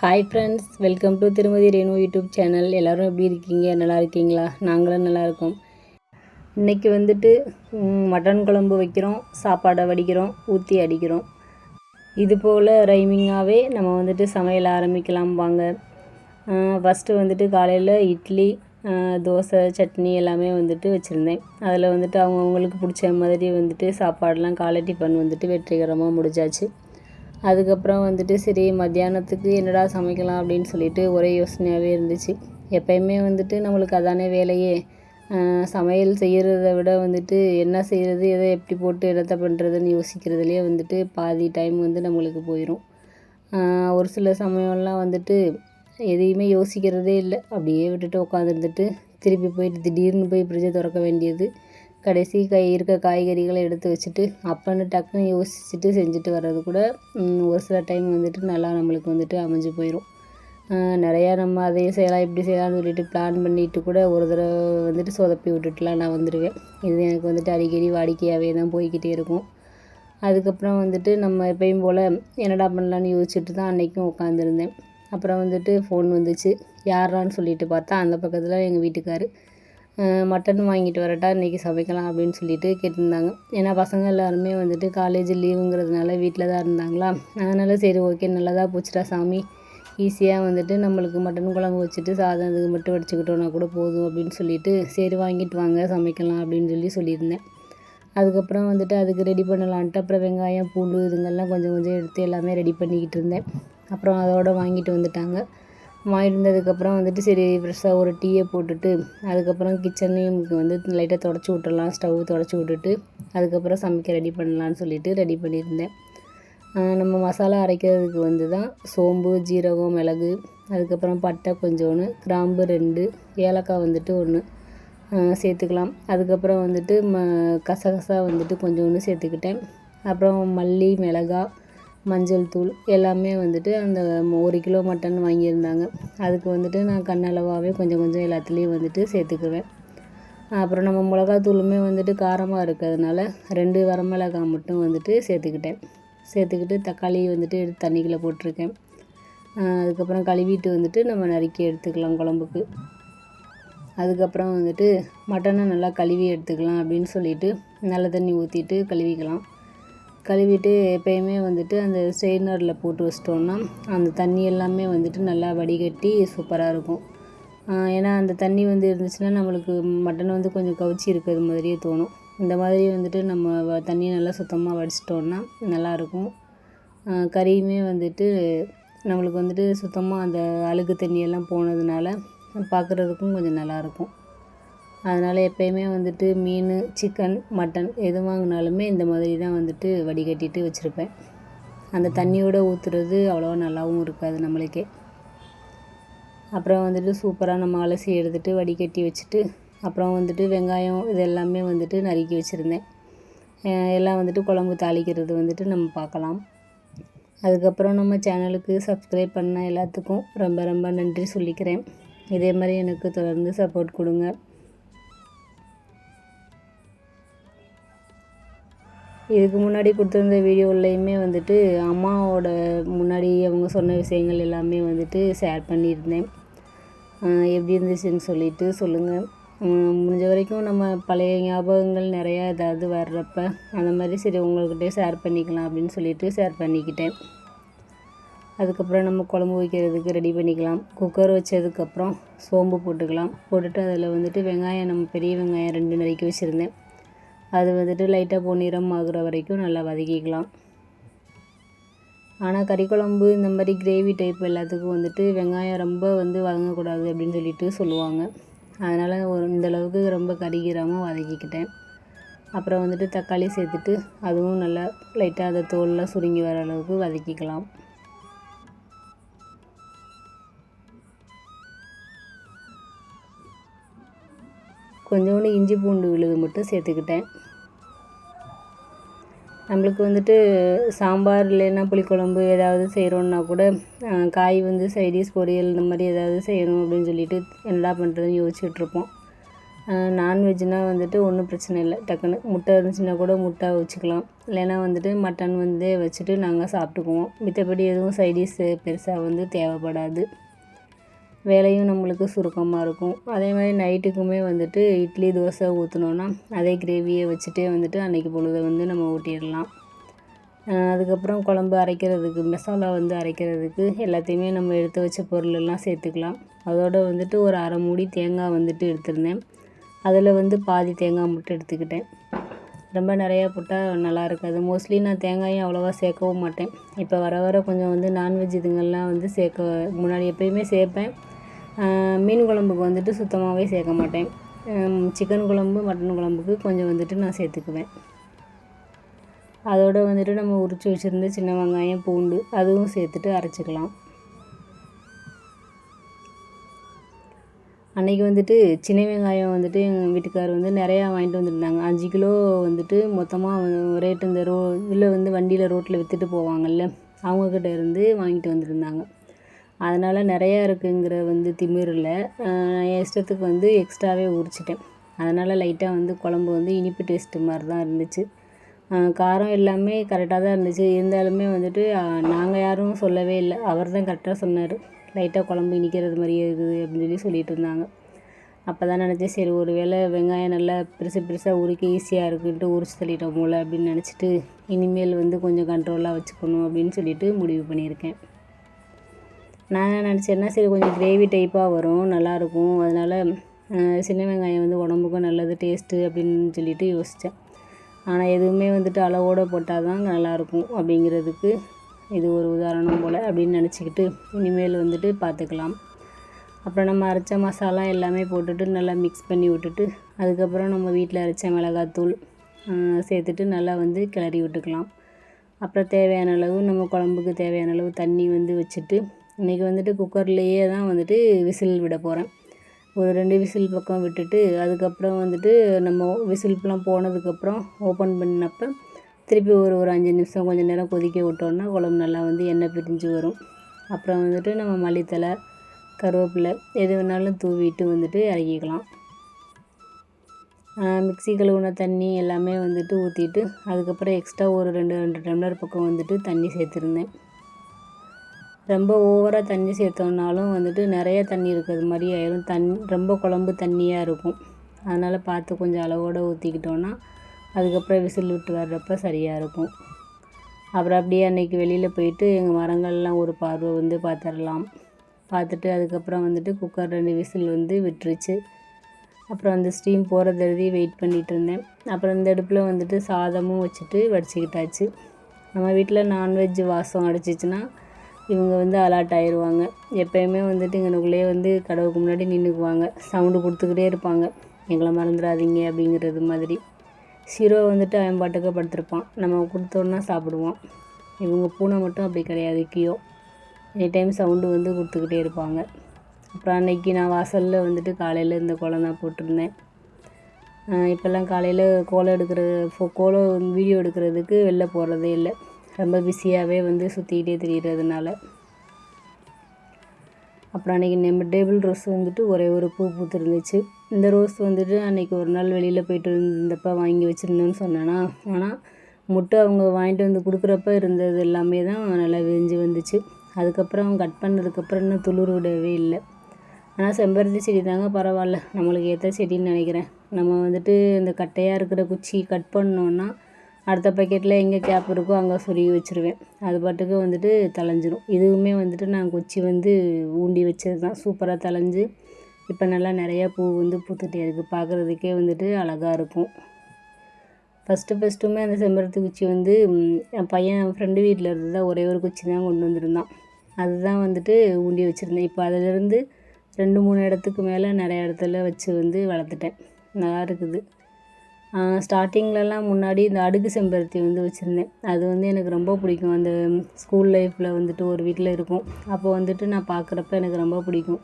Hi friends welcome to திருமதி Renu YouTube channel எல்லோரும் எப்படி இருக்கீங்க? நல்லா இருக்கீங்களா? நாங்களும் நல்லாயிருக்கோம் இன்றைக்கி வந்துட்டு மட்டன் குழம்பு வைக்கிறோம் சாப்பாடை வடிக்கிறோம் ஊற்றி அடிக்கிறோம். இது போல் ரைமிங்காகவே நம்ம வந்துட்டு சமையல் ஆரம்பிக்கலாம் வாங்க. ஃபஸ்ட்டு வந்துட்டு காலையில் இட்லி தோசை சட்னி எல்லாமே வந்துட்டு வச்சுருந்தேன். அதில் வந்துட்டு அவங்கவுங்களுக்கு பிடிச்ச மாதிரி வந்துட்டு சாப்பாடெலாம் காலை டிஃபன் வந்துட்டு வெற்றிகரமாக முடிஞ்சாச்சு. அதுக்கப்புறம் வந்துட்டு சரி மத்தியானத்துக்கு என்னடா சமைக்கலாம் அப்படின்னு சொல்லிட்டு ஒரே யோசனையாகவே இருந்துச்சு. எப்பயுமே வந்துட்டு நம்மளுக்கு அதானே வேலையே. சமையல் செய்கிறத விட வந்துட்டு என்ன செய்கிறது எதை எப்படி போட்டு என்னத்தை பண்ணுறதுன்னு யோசிக்கிறதுலேயே வந்துட்டு பாதி டைம் வந்து நம்மளுக்கு போயிடும் ஒரு சில சமயம்லாம் வந்துட்டு எதையுமே யோசிக்கிறதே இல்லை. அப்படியே விட்டுட்டு உட்காந்துருந்துட்டு திருப்பி போயிட்டு திடீர்னு போய் ஃப்ரிட்ஜை திறக்க வேண்டியது. கடைசி கை இருக்க காய்கறிகளை எடுத்து வச்சுட்டு அப்பன்னு டக்குன்னு யோசிச்சுட்டு செஞ்சுட்டு வர்றது கூட ஒரு சில டைம் வந்துட்டு நல்லா நம்மளுக்கு வந்துட்டு அமைஞ்சு போயிடும் நிறையா நம்ம அதையும் செய்யலாம் இப்படி செய்யலாம்னு சொல்லிட்டு பிளான் பண்ணிட்டு கூட ஒரு தடவை வந்துட்டு சொதப்பி விட்டுட்டுலாம் நான் வந்துடுவேன் இது எனக்கு வந்துட்டு அடிக்கடி வாடிக்கையாகவே தான் போய்கிட்டே இருக்கும். அதுக்கப்புறம் வந்துட்டு நம்ம எப்பயும் போல் என்னடா பண்ணலான்னு யோசிச்சுட்டு தான் அன்றைக்கும் உட்காந்துருந்தேன். அப்புறம் வந்துட்டு ஃபோன் வந்துச்சு. யாரான்னு சொல்லிட்டு பார்த்தா அந்த பக்கத்தில் எங்கள் வீட்டுக்கார். மட்டன் வாங்கிட்டு வரட்டா இன்றைக்கி சமைக்கலாம் அப்படின்னு சொல்லிட்டு கேட்டிருந்தாங்க. ஏன்னா பசங்க எல்லாருமே வந்துட்டு காலேஜ் லீவுங்கிறதுனால வீட்டில் தான் இருந்தாங்களா? அதனால் சரி ஓகே நல்லதாக போச்சுடா சாமி. ஈஸியாக வந்துட்டு நம்மளுக்கு மட்டன் குழம்பு வச்சுட்டு சாதம் இதுக்கு மட்டும் வடிச்சுக்கிட்டோன்னா கூட போதும் அப்படின்னு சொல்லிட்டு சரி வாங்கிட்டு வாங்க சமைக்கலாம் அப்படின்னு சொல்லி சொல்லியிருந்தேன். அதுக்கப்புறம் வந்துட்டு அதுக்கு ரெடி பண்ணலான்ட்டு அப்புறம் வெங்காயம் பூண்டு இதுங்கெல்லாம் கொஞ்சம் கொஞ்சம் எடுத்து எல்லாமே ரெடி பண்ணிக்கிட்டு இருந்தேன். அப்புறம் அதோட வாங்கிட்டு வந்துட்டாங்க. வாங்கிட்டு வந்ததுக்கப்புறம் வந்துட்டு சரி ஃப்ரெஷ்ஷாக ஒரு டீயை போட்டுட்டு அதுக்கப்புறம் கிச்சனையும் வந்து லைட்டாக தொடச்சி விட்டுடலாம் ஸ்டவ் தொடச்சி விட்டுட்டு அதுக்கப்புறம் சமைக்க ரெடி பண்ணலான்னு சொல்லிட்டு ரெடி பண்ணியிருந்தேன். நம்ம மசாலா அரைக்கிறதுக்கு வந்து தான் சோம்பு ஜீரகம் மிளகு அதுக்கப்புறம் பட்டை கொஞ்சோன்னு கிராம்பு ரெண்டு ஏலக்காய் வந்துட்டு ஒன்று சேர்த்துக்கலாம். அதுக்கப்புறம் வந்துட்டு ம கசகசா வந்துட்டு கொஞ்சோண்டு சேர்த்துக்கிட்டேன். அப்புறம் மல்லி மிளகா மஞ்சள் தூள் எல்லாமே வந்துட்டு அந்த ஒரு கிலோ மட்டன் வாங்கியிருந்தாங்க. அதுக்கு வந்துட்டு நான் கண்ணளவாகவே கொஞ்சம் கொஞ்சம் எல்லாத்துலேயும் வந்துட்டு சேர்த்துக்குவேன். அப்புறம் நம்ம மிளகாத்தூளுமே வந்துட்டு காரமாக இருக்கிறதுனால ரெண்டு வரமிளகாய் மட்டும் வந்துட்டு சேர்த்துக்கிட்டேன். சேர்த்துக்கிட்டு தக்காளி வந்துட்டு எடுத்து தண்ணிக்குள்ளே போட்டிருக்கேன். அதுக்கப்புறம் கழுவிட்டு வந்துட்டு நம்ம நறுக்கி எடுத்துக்கலாம் குழம்புக்கு. அதுக்கப்புறம் வந்துட்டு மட்டனை நல்லா கழுவி எடுத்துக்கலாம் அப்படின்னு சொல்லிவிட்டு நல்ல தண்ணி ஊற்றிட்டு கழுவிக்கலாம். கழுவிட்டு எப்பயுமே வந்துட்டு அந்த ஸ்ட்ரெயினரில் போட்டு வச்சிட்டோன்னா அந்த தண்ணி எல்லாமே வந்துட்டு நல்லா வடிகட்டி சூப்பராக இருக்கும். ஏன்னா அந்த தண்ணி வந்து இருந்துச்சுன்னா நம்மளுக்கு மட்டன் வந்து கொஞ்சம் கவுச்சி இருக்கிறது மாதிரியே தோணும். இந்த மாதிரி வந்துட்டு நம்ம வ- தண்ணியை நல்லா சுத்தமாக வடிச்சிட்டோன்னா நல்லாயிருக்கும் கறியுமே வந்துட்டு நம்மளுக்கு வந்துட்டு சுத்தமாக அந்த அழுக்கு தண்ணியெல்லாம் போனதுனால பார்க்குறதுக்கும் கொஞ்சம் நல்லாயிருக்கும் அதனால் எப்போயுமே வந்துட்டு மீன் சிக்கன் மட்டன் எது வாங்கினாலுமே இந்த மாதிரி தான் வந்துட்டு வடிகட்டிட்டு வச்சுருப்பேன். அந்த தண்ணியோட ஊற்றுறது அவ்வளோவா நல்லாவும் இருக்காது நம்மளுக்கே. அப்புறம் வந்துட்டு சூப்பராக நம்ம அலசி எடுத்துட்டு வடிகட்டி வச்சுட்டு அப்புறம் வந்துட்டு வெங்காயம் இது எல்லாமே வந்துட்டு நறுக்கி வச்சுருந்தேன். எல்லாம் வந்துட்டு குழம்பு தாளிக்கிறது வந்துட்டு நம்ம பார்க்கலாம். அதுக்கப்புறம் நம்ம சேனலுக்கு சப்ஸ்கிரைப் பண்ண எல்லாத்துக்கும் ரொம்ப ரொம்ப நன்றி சொல்லிக்கிறேன். இதே மாதிரி எனக்கு தொடர்ந்து சப்போர்ட் கொடுங்க. இதுக்கு முன்னாடி கொடுத்துருந்த வீடியோலையுமே வந்துட்டு அம்மாவோட முன்னாடி அவங்க சொன்ன விஷயங்கள் எல்லாமே வந்துட்டு ஷேர் பண்ணியிருந்தேன். எப்படி இருந்துச்சுன்னு சொல்லிட்டு சொல்லுங்கள் முடிஞ்ச வரைக்கும் நம்ம பழைய ஞாபகங்கள் நிறையா ஏதாவது வர்றப்ப அந்த மாதிரி சரி உங்கள்கிட்ட ஷேர் பண்ணிக்கலாம் அப்படின்னு சொல்லிட்டு ஷேர் பண்ணிக்கிட்டேன். அதுக்கப்புறம் நம்ம குழம்பு வைக்கிறதுக்கு ரெடி பண்ணிக்கலாம். குக்கர் வச்சதுக்கப்புறம் சோம்பு போட்டுக்கலாம். போட்டுட்டு அதில் வந்துட்டு வெங்காயம் நம்ம பெரிய வெங்காயம் ரெண்டு நறுக்கி வச்சுருந்தேன். அது வந்துட்டு லைட்டாக பொன்னிறம் ஆகுற வரைக்கும் நல்லா வதக்கிக்கலாம். ஆனால் கறி குழம்பு இந்த மாதிரி கிரேவி டைப் எல்லாத்துக்கும் வந்துட்டு வெங்காயம் ரொம்ப வந்து வதங்கக்கூடாது அப்படின்னு சொல்லிட்டு சொல்லுவாங்க. அதனால் ஒரு இந்தளவுக்கு ரொம்ப கறிக்கிறாமல் வதக்கிக்கிட்டேன். அப்புறம் வந்துட்டு தக்காளி சேர்த்துட்டு அதுவும் நல்லா லைட்டாக அந்த தோலெலாம் சுருங்கி வர அளவுக்கு வதக்கிக்கலாம். கொஞ்சோண்டு இஞ்சி பூண்டு விழுது மட்டும் சேர்த்துக்கிட்டேன். நம்மளுக்கு வந்துட்டு சாம்பார் இல்லைன்னா புளிக்குழம்பு ஏதாவது செய்கிறோன்னா கூட காய் வந்து சைடிஸ் பொரியல் இந்த மாதிரி ஏதாவது செய்யணும் அப்படின்னு சொல்லிட்டு என்ன பண்ணுறதுன்னு யோசிச்சுட்ருப்போம் நான்வெஜ்னால் வந்துட்டு ஒன்றும் பிரச்சனை இல்லை. டக்குன்னு முட்டை இருந்துச்சுன்னா கூட முட்டை வச்சுக்கலாம். இல்லைன்னா வந்துட்டு மட்டன் வந்து வச்சுட்டு நாங்கள் சாப்பிட்டுக்குவோம். மித்தபடி எதுவும் சைடிஷ்ஷு பெருசாக வந்து தேவைப்படாது. வேலையும் நம்மளுக்கு சுருக்கமாக இருக்கும். அதே மாதிரி நைட்டுக்குமே வந்துட்டு இட்லி தோசை ஊற்றினோன்னா அதே கிரேவியை வச்சுட்டே வந்துட்டு அன்றைக்கி பொழுதை வந்து நம்ம ஊட்டிடலாம். அதுக்கப்புறம் குழம்பு அரைக்கிறதுக்கு மசாலா வந்து அரைக்கிறதுக்கு எல்லாத்தையுமே நம்ம எடுத்து வச்ச பொருளெல்லாம் சேர்த்துக்கலாம். அதோடு வந்துட்டு ஒரு அரை மூடி தேங்காய் வந்துட்டு எடுத்திருந்தேன். அதில் வந்து பாதி தேங்காய் மட்டும் எடுத்துக்கிட்டேன். ரொம்ப நிறையா போட்டால் நல்லா இருக்காது. மோஸ்ட்லி நான் தேங்காயும் அவ்வளோவா சேர்க்கவும் மாட்டேன். இப்போ வர வர கொஞ்சம் வந்து நான்வெஜ் இதுங்கள்லாம் வந்து சேர்க்க முன்னாடி எப்பயுமே சேர்ப்பேன். மீன் குழம்புக்கு வந்துட்டு சுத்தமாகவே சேர்க்க மாட்டேன். சிக்கன் குழம்பு மட்டன் குழம்புக்கு கொஞ்சம் வந்துட்டு நான் சேர்த்துக்குவேன். அதோடு வந்துட்டு நம்ம உரித்து வச்சுருந்த சின்ன வெங்காயம் பூண்டு அதுவும் சேர்த்துட்டு அரைச்சிக்கலாம். அன்றைக்கி வந்துட்டு சின்ன வெங்காயம் வந்துட்டு எங்கள் வீட்டுக்கார் வந்து நிறையா வாங்கிட்டு வந்துருந்தாங்க. அஞ்சு கிலோ வந்துட்டு மொத்தமாக ரேட்டு இந்த ரோ இதில் வந்து வண்டியில் ரோட்டில் விற்றுட்டு போவாங்கல்ல அவங்கக்கிட்ட இருந்து வாங்கிட்டு வந்துருந்தாங்க. அதனால் நிறையா இருக்குங்கிற வந்து திமிரில் என் இஷ்டத்துக்கு வந்து எக்ஸ்ட்ராவே உரிச்சிட்டேன். அதனால் லைட்டாக வந்து குழம்பு வந்து இனிப்பு டேஸ்ட்டு மாதிரி தான் இருந்துச்சு. காரம் எல்லாமே கரெக்டாக தான் இருந்துச்சு. இருந்தாலுமே வந்துட்டு நாங்கள் யாரும் சொல்லவே இல்லை. அவர் தான் கரெக்டாக சொன்னார். லைட்டாக குழம்பு இனிக்கிறது மாதிரியே இருக்குது அப்படின்னு சொல்லி சொல்லிகிட்டு இருந்தாங்க. அப்போ தான் நினச்சேன் சரி ஒரு வேளை வெங்காயம் நல்லா பெருசு பெருசாக உரிக்க ஈஸியாக இருக்குன்ட்டு உரிச்சு தள்ளிட்டோம் போல் அப்படின்னு நினச்சிட்டு இனிமேல் வந்து கொஞ்சம் கண்ட்ரோலாக வச்சுக்கணும் அப்படின்னு சொல்லிட்டு முடிவு பண்ணியிருக்கேன். நான் என்ன நினச்சேன்னா சரி கொஞ்சம் கிரேவி டைப்பாக வரும் நல்லாயிருக்கும். அதனால் சின்ன வெங்காயம் வந்து உடம்புக்கும் நல்லது டேஸ்ட்டு அப்படின்னு சொல்லிட்டு யோசித்தேன் ஆனால் எதுவுமே வந்துட்டு அளவோடு போட்டால் தான் நல்லாயிருக்கும் அப்படிங்கிறதுக்கு இது ஒரு உதாரணம் போல் அப்படின்னு நினச்சிக்கிட்டு இனிமேல் வந்துட்டு பார்த்துக்கலாம். அப்புறம் நம்ம அரைச்ச மசாலா எல்லாமே போட்டுட்டு நல்லா மிக்ஸ் பண்ணி விட்டுட்டு அதுக்கப்புறம் நம்ம வீட்டில் அரைச்ச மிளகாத்தூள் சேர்த்துட்டு நல்லா வந்து கிளறி விட்டுக்கலாம். அப்புறம் தேவையான அளவு நம்ம குழம்புக்கு தேவையான அளவு தண்ணி வந்து வச்சுட்டு இன்றைக்கி வந்துட்டு குக்கர்லேயே தான் வந்துட்டு விசில் விட போகிறேன் ஒரு ரெண்டு விசில் பக்கம் விட்டுட்டு அதுக்கப்புறம் வந்துட்டு நம்ம விசில்லாம் போனதுக்கப்புறம் ஓப்பன் பண்ணப்போ திருப்பி ஒரு ஒரு அஞ்சு நிமிஷம் கொஞ்சம் நேரம் கொதிக்க விட்டோன்னா குழம்பு நல்லா வந்து எண்ணெய் பிரிஞ்சு வரும். அப்புறம் வந்துட்டு நம்ம மல்லித்தலை கருவேப்பிலை எது வேணாலும் தூவிட்டு வந்துட்டு இறக்கிக்கலாம். மிக்சி கழுவுன தண்ணி எல்லாமே வந்துட்டு ஊற்றிட்டு அதுக்கப்புறம் எக்ஸ்ட்ரா ஒரு ரெண்டு ரெண்டு டம்ளர் பக்கம் வந்துட்டு தண்ணி சேர்த்துருந்தேன். ரொம்ப ஓவராக தண்ணி சேர்த்தோம்னாலும் வந்துட்டு நிறைய தண்ணி இருக்கிறது மாதிரி ஆயிரும். தண் ரொம்ப குழம்பு தண்ணியாக இருக்கும். அதனால் பார்த்து கொஞ்சம் அளவோடு ஊற்றிக்கிட்டோன்னா அதுக்கப்புறம் விசில் விட்டு வர்றப்ப சரியாக இருக்கும். அப்புறம் அப்படியே அன்றைக்கி வெளியில் போயிட்டு எங்கள் மரங்கள்லாம் ஒரு பார்வை வந்து பார்த்துடலாம் பார்த்துட்டு அதுக்கப்புறம் வந்துட்டு குக்கர் ரெண்டு விசில் வந்து விட்டுருச்சு. அப்புறம் அந்த ஸ்டீம் போகிறது எழுதி வெயிட் பண்ணிகிட்டு இருந்தேன். அப்புறம் இந்த அடுப்பில் வந்துட்டு சாதமும் வச்சுட்டு வடிச்சிக்கிட்டாச்சு. நம்ம வீட்டில் நான்வெஜ் வாசம் அடிச்சிச்சின்னா இவங்க வந்து அலாட் ஆயிடுவாங்க எப்போயுமே வந்துட்டு எங்களுக்குள்ளேயே வந்து கடவுளுக்கு முன்னாடி நின்றுக்குவாங்க சவுண்டு கொடுத்துக்கிட்டே இருப்பாங்க. எங்களை மறந்துடாதீங்க அப்படிங்கிறது மாதிரி. சிரோ வந்துட்டு அவன் பாட்டுக்கு படுத்திருப்பான். நம்ம கொடுத்தோன்னா சாப்பிடுவான். இவங்க பூனை மட்டும் அப்படி கிடையாது கியோ. எனி டைம் சவுண்டு வந்து கொடுத்துக்கிட்டே இருப்பாங்க. அப்புறம் அன்னைக்கு நான் வாசலில் வந்துட்டு காலையில் இந்த கோலம் தான் போட்டிருந்தேன். இப்போல்லாம் காலையில் கோலம் எடுக்கிற ஃபோ கோலம் வீடியோ எடுக்கிறதுக்கு வெளில போகிறதே இல்லை. ரொம்ப பிஸியாகவே வந்து சுற்றிக்கிட்டே திரியிறதுனால. அப்புறம் அன்றைக்கி நம்ம டேபிள் ரோஸ் வந்துட்டு ஒரே ஒரு பூ பூத்துருந்துச்சு. இந்த ரோஸ் வந்துட்டு அன்றைக்கி ஒரு நாள் வெளியில் போயிட்டு இருந்தப்போ வாங்கி வச்சுருந்தோன்னு சொன்னேன்னா ஆனால் முட்டை அவங்க வாங்கிட்டு வந்து கொடுக்குறப்ப இருந்தது எல்லாமே தான் நல்லா விரிஞ்சு வந்துச்சு. அதுக்கப்புறம் கட் பண்ணதுக்கப்புறம் இன்னும் துளிர் விடவே இல்லை. ஆனால் செம்பருத்தி செடி தாங்க பரவாயில்ல. நம்மளுக்கு ஏற்ற செடின்னு நினைக்கிறேன். நம்ம வந்துட்டு இந்த கட்டையாக இருக்கிற குச்சி கட் பண்ணோன்னா அடுத்த பக்கெட்டில் எங்கே கேப் இருக்கோ அங்கே சொருகி வச்சுருவேன். அது பாட்டுக்கு வந்துட்டு தழைஞ்சிரும். இதுவுமே வந்துட்டு நான் குச்சி வந்து ஊண்டி வச்சது தான். சூப்பராக தழைஞ்சு இப்போ நல்லா நிறையா பூ வந்து பூத்துட்டே இருக்குது பார்க்குறதுக்கே வந்துட்டு அழகாக இருக்கும். ஃபஸ்ட்டு ஃபஸ்ட்டுமே அந்த செம்பருத்தி குச்சி வந்து என் பையன் என் ஃப்ரெண்டு வீட்டில் இருந்து தான் ஒரே ஒரு குச்சி தான் கொண்டு வந்திருந்தான். அதுதான் வந்துட்டு ஊண்டி வச்சுருந்தேன். இப்போ அதிலிருந்து ரெண்டு மூணு இடத்துக்கு மேலே நிறைய இடத்துல வச்சு வந்து வளர்த்துட்டேன். நல்லா இருக்குது. ஸ்டார்டிங்லலாம் முன்னாடி இந்த அடுக்கு செம்பருத்தி வந்து வச்சுருந்தேன். அது வந்து எனக்கு ரொம்ப பிடிக்கும். அந்த ஸ்கூல் லைஃப்பில் வந்துட்டு ஒரு வீட்டில் இருக்கும். அப்போ வந்துட்டு நான் பார்க்குறப்ப எனக்கு ரொம்ப பிடிக்கும்.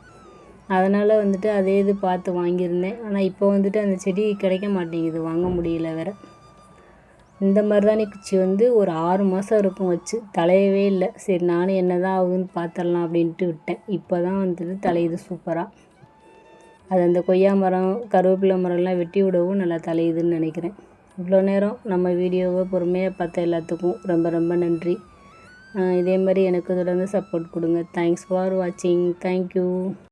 அதனால் வந்துட்டு அதே இது பார்த்து வாங்கியிருந்தேன். ஆனால் இப்போ வந்துட்டு அந்த செடி கிடைக்க மாட்டேங்குது. வாங்க முடியல வேறு. இந்த மருதாணி குச்சி வந்து ஒரு ஆறு மாதம் இருக்கும் வச்சு. தலையவே இல்லை. சரி நானும் என்ன தான் ஆகுதுன்னு பார்த்துடலாம் அப்படின்ட்டு விட்டேன். இப்போ தான் வந்துட்டு தலையுது சூப்பராக அது அந்த கொய்யா மரம் கருவேப்பிலை மரம்லாம் வெட்டி விடவும் நல்லா தலையுதுன்னு நினைக்கிறேன். இவ்வளோ நேரம் நம்ம வீடியோவை பொறுமையாக பார்த்த எல்லாத்துக்கும் ரொம்ப ரொம்ப நன்றி. இதே மாதிரி எனக்கு தொடர்ந்து சப்போர்ட் கொடுங்க. தேங்க்ஸ் ஃபார் வாட்சிங் தேங்க்யூ